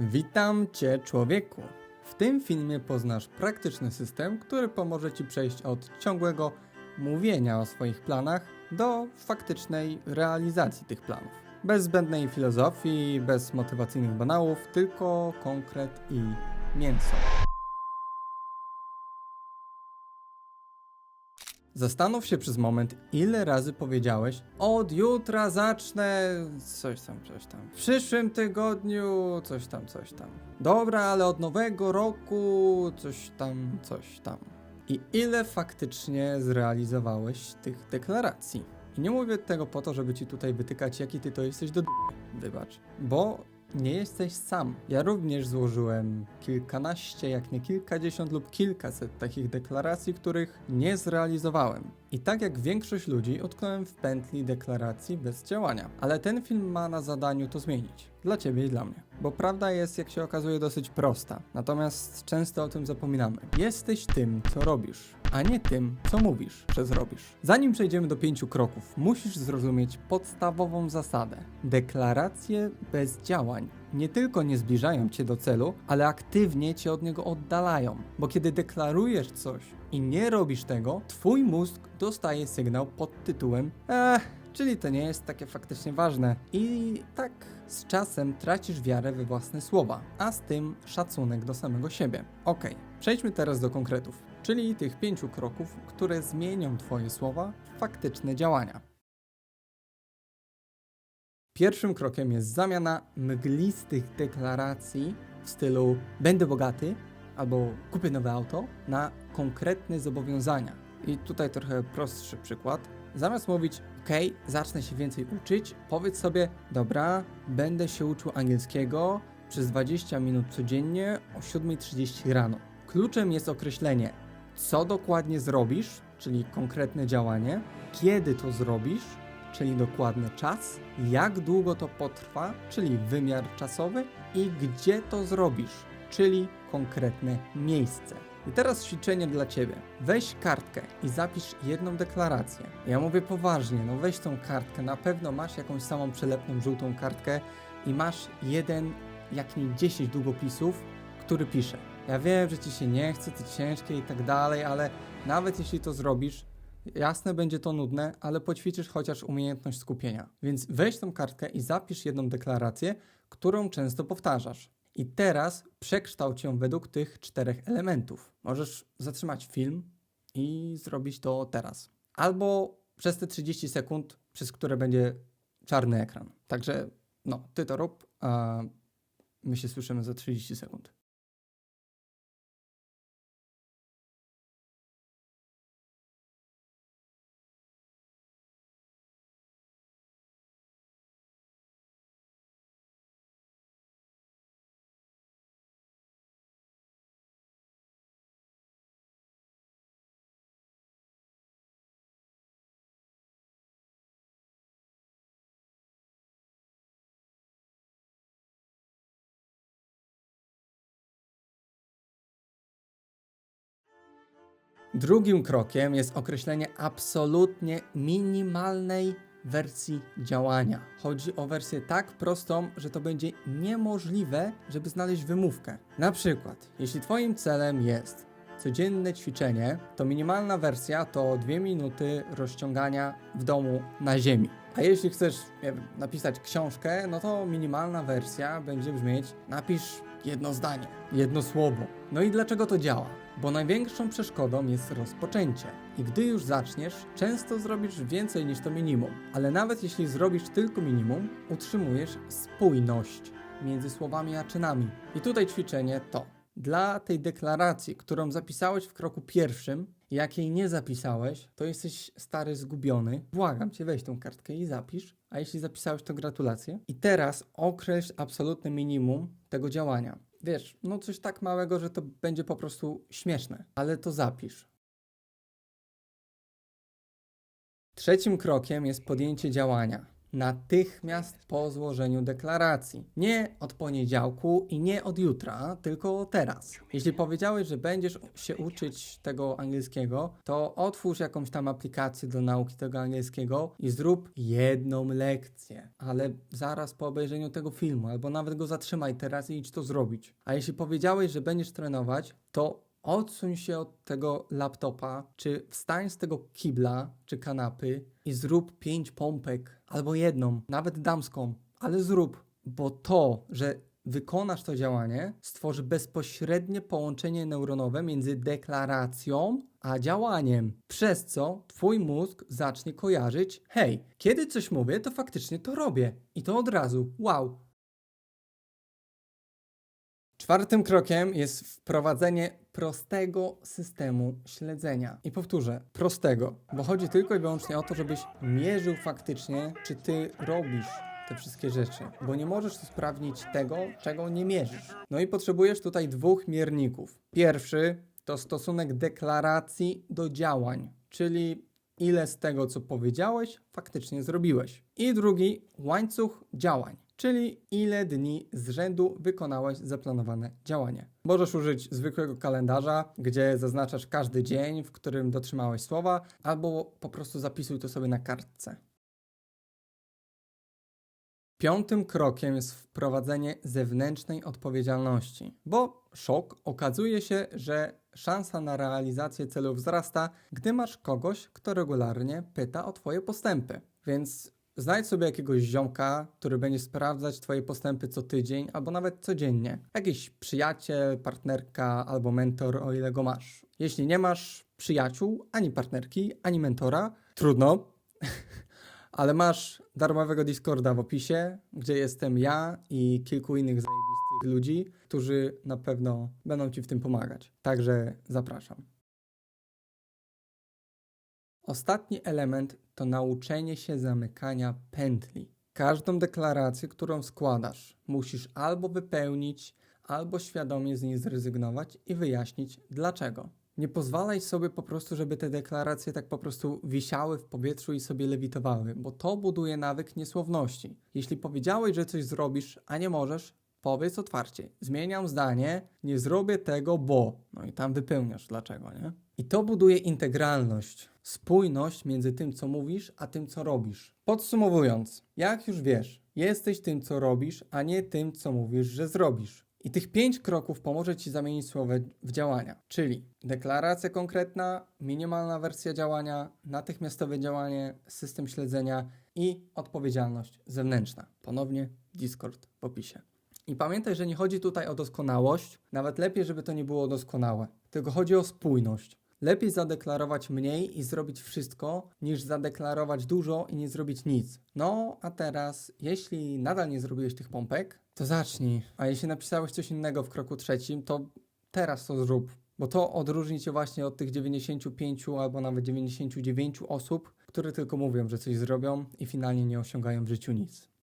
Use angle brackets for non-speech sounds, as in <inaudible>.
Witam Cię, człowieku! W tym filmie poznasz praktyczny system, który pomoże Ci przejść od ciągłego mówienia o swoich planach do faktycznej realizacji tych planów. Bez zbędnej filozofii, bez motywacyjnych banałów, tylko konkret i mięso. Zastanów się przez moment, ile razy powiedziałeś od jutra zacznę coś tam, coś tam. W przyszłym tygodniu coś tam, coś tam. Dobra, ale od nowego roku coś tam, coś tam. I ile faktycznie zrealizowałeś tych deklaracji? I nie mówię tego po to, żeby ci tutaj wytykać, jaki ty to jesteś do d***y, wybacz. Bo nie jesteś sam. Ja również złożyłem kilkanaście, jak nie kilkadziesiąt lub kilkaset takich deklaracji, których nie zrealizowałem. I tak jak większość ludzi, utknąłem w pętli deklaracji bez działania. Ale ten film ma na zadaniu to zmienić. Dla ciebie i dla mnie. Bo prawda jest, jak się okazuje, dosyć prosta. Natomiast często o tym zapominamy. Jesteś tym, co robisz, a nie tym, co mówisz, że zrobisz. Zanim przejdziemy do pięciu kroków, musisz zrozumieć podstawową zasadę. Deklaracje bez działań nie tylko nie zbliżają cię do celu, ale aktywnie cię od niego oddalają. Bo kiedy deklarujesz coś i nie robisz tego, twój mózg dostaje sygnał pod tytułem Ech, czyli to nie jest takie faktycznie ważne. I tak z czasem tracisz wiarę we własne słowa, a z tym szacunek do samego siebie. Okej, przejdźmy teraz do konkretów, czyli tych pięciu kroków, które zmienią twoje słowa w faktyczne działania. Pierwszym krokiem jest zamiana mglistych deklaracji w stylu będę bogaty albo kupię nowe auto na konkretne zobowiązania. I tutaj trochę prostszy przykład. Zamiast mówić OK, zacznę się więcej uczyć, powiedz sobie dobra, będę się uczył angielskiego przez 20 minut codziennie o 7.30 rano. Kluczem jest określenie, co dokładnie zrobisz, czyli konkretne działanie, kiedy to zrobisz, czyli dokładny czas, jak długo to potrwa, czyli wymiar czasowy i gdzie to zrobisz, czyli konkretne miejsce. I teraz ćwiczenie dla Ciebie. Weź kartkę i zapisz jedną deklarację. Ja mówię poważnie, no weź tą kartkę, na pewno masz jakąś samą przelepną żółtą kartkę i masz jeden, jak nie 10 długopisów, który pisze. Ja wiem, że Ci się nie chce, to ciężkie i tak dalej, ale nawet jeśli to zrobisz, Jasne, będzie to nudne, ale poćwiczysz chociaż umiejętność skupienia. Więc weź tą kartkę i zapisz jedną deklarację, którą często powtarzasz. I teraz przekształć ją według tych czterech elementów. Możesz zatrzymać film i zrobić to teraz. Albo przez te 30 sekund, przez które będzie czarny ekran. Także no, ty to rób, a my się słyszymy za 30 sekund. Drugim krokiem jest określenie absolutnie minimalnej wersji działania. Chodzi o wersję tak prostą, że to będzie niemożliwe, żeby znaleźć wymówkę. Na przykład, jeśli Twoim celem jest codzienne ćwiczenie, to minimalna wersja to 2 minuty rozciągania w domu na ziemi. A jeśli chcesz wiem, napisać książkę, no to minimalna wersja będzie brzmieć napisz jedno zdanie, jedno słowo. No i dlaczego to działa? Bo największą przeszkodą jest rozpoczęcie. I gdy już zaczniesz, często zrobisz więcej niż to minimum. Ale nawet jeśli zrobisz tylko minimum, utrzymujesz spójność między słowami a czynami. I tutaj ćwiczenie to. Dla tej deklaracji, którą zapisałeś w kroku pierwszym, jak jej nie zapisałeś, to jesteś stary zgubiony. Błagam cię, weź tą kartkę i zapisz. A jeśli zapisałeś, to gratulacje. I teraz określ absolutne minimum tego działania. Wiesz, no coś tak małego, że to będzie po prostu śmieszne, ale to zapisz. Trzecim krokiem jest podjęcie działania. Natychmiast po złożeniu deklaracji. Nie od poniedziałku i nie od jutra, tylko teraz. Jeśli powiedziałeś, że będziesz się uczyć tego angielskiego, to otwórz jakąś tam aplikację do nauki tego angielskiego i zrób jedną lekcję. Ale zaraz po obejrzeniu tego filmu, albo nawet go zatrzymaj teraz i idź to zrobić. A jeśli powiedziałeś, że będziesz trenować, to odsuń się od tego laptopa, czy wstań z tego kibla, czy kanapy i zrób pięć pompek, albo jedną, nawet damską, ale zrób, bo to, że wykonasz to działanie, stworzy bezpośrednie połączenie neuronowe między deklaracją a działaniem, przez co twój mózg zacznie kojarzyć, hej, kiedy coś mówię, to faktycznie to robię i to od razu, wow, Czwartym krokiem jest wprowadzenie prostego systemu śledzenia. I powtórzę, prostego, bo chodzi tylko i wyłącznie o to, żebyś mierzył faktycznie, czy ty robisz te wszystkie rzeczy, bo nie możesz sprawdzić tego, czego nie mierzysz. No i potrzebujesz tutaj dwóch mierników. Pierwszy to stosunek deklaracji do działań, czyli ile z tego, co powiedziałeś, faktycznie zrobiłeś. I drugi łańcuch działań, czyli ile dni z rzędu wykonałeś zaplanowane działanie. Możesz użyć zwykłego kalendarza, gdzie zaznaczasz każdy dzień, w którym dotrzymałeś słowa, albo po prostu zapisuj to sobie na kartce. Piątym krokiem jest wprowadzenie zewnętrznej odpowiedzialności, bo szok okazuje się, że szansa na realizację celów wzrasta, gdy masz kogoś, kto regularnie pyta o Twoje postępy. Więc znajdź sobie jakiegoś ziomka, który będzie sprawdzać Twoje postępy co tydzień albo nawet codziennie. Jakiś przyjaciel, partnerka albo mentor, o ile go masz. Jeśli nie masz przyjaciół, ani partnerki, ani mentora, trudno. <laughs> Ale masz darmowego Discorda w opisie, gdzie jestem ja i kilku innych zajebistych ludzi, którzy na pewno będą Ci w tym pomagać. Także zapraszam. Ostatni element to nauczenie się zamykania pętli. Każdą deklarację, którą składasz, musisz albo wypełnić, albo świadomie z niej zrezygnować i wyjaśnić dlaczego. Nie pozwalaj sobie po prostu, żeby te deklaracje tak po prostu wisiały w powietrzu i sobie lewitowały, bo to buduje nawyk niesłowności. Jeśli powiedziałeś, że coś zrobisz, a nie możesz, powiedz otwarcie. Zmieniam zdanie, nie zrobię tego, bo. No i tam wypełniasz dlaczego, nie? I to buduje integralność, spójność między tym, co mówisz, a tym, co robisz. Podsumowując, jak już wiesz, jesteś tym, co robisz, a nie tym, co mówisz, że zrobisz. I tych pięć kroków pomoże Ci zamienić słowo w działania, czyli deklaracja konkretna, minimalna wersja działania, natychmiastowe działanie, system śledzenia i odpowiedzialność zewnętrzna. Ponownie Discord w opisie. I pamiętaj, że nie chodzi tutaj o doskonałość, nawet lepiej, żeby to nie było doskonałe, tylko chodzi o spójność. Lepiej zadeklarować mniej i zrobić wszystko, niż zadeklarować dużo i nie zrobić nic. No, a teraz, jeśli nadal nie zrobiłeś tych pompek, to zacznij. A jeśli napisałeś coś innego w kroku trzecim, to teraz to zrób. Bo to odróżni cię właśnie od tych 95 albo nawet 99 osób, które tylko mówią, że coś zrobią i finalnie nie osiągają w życiu nic.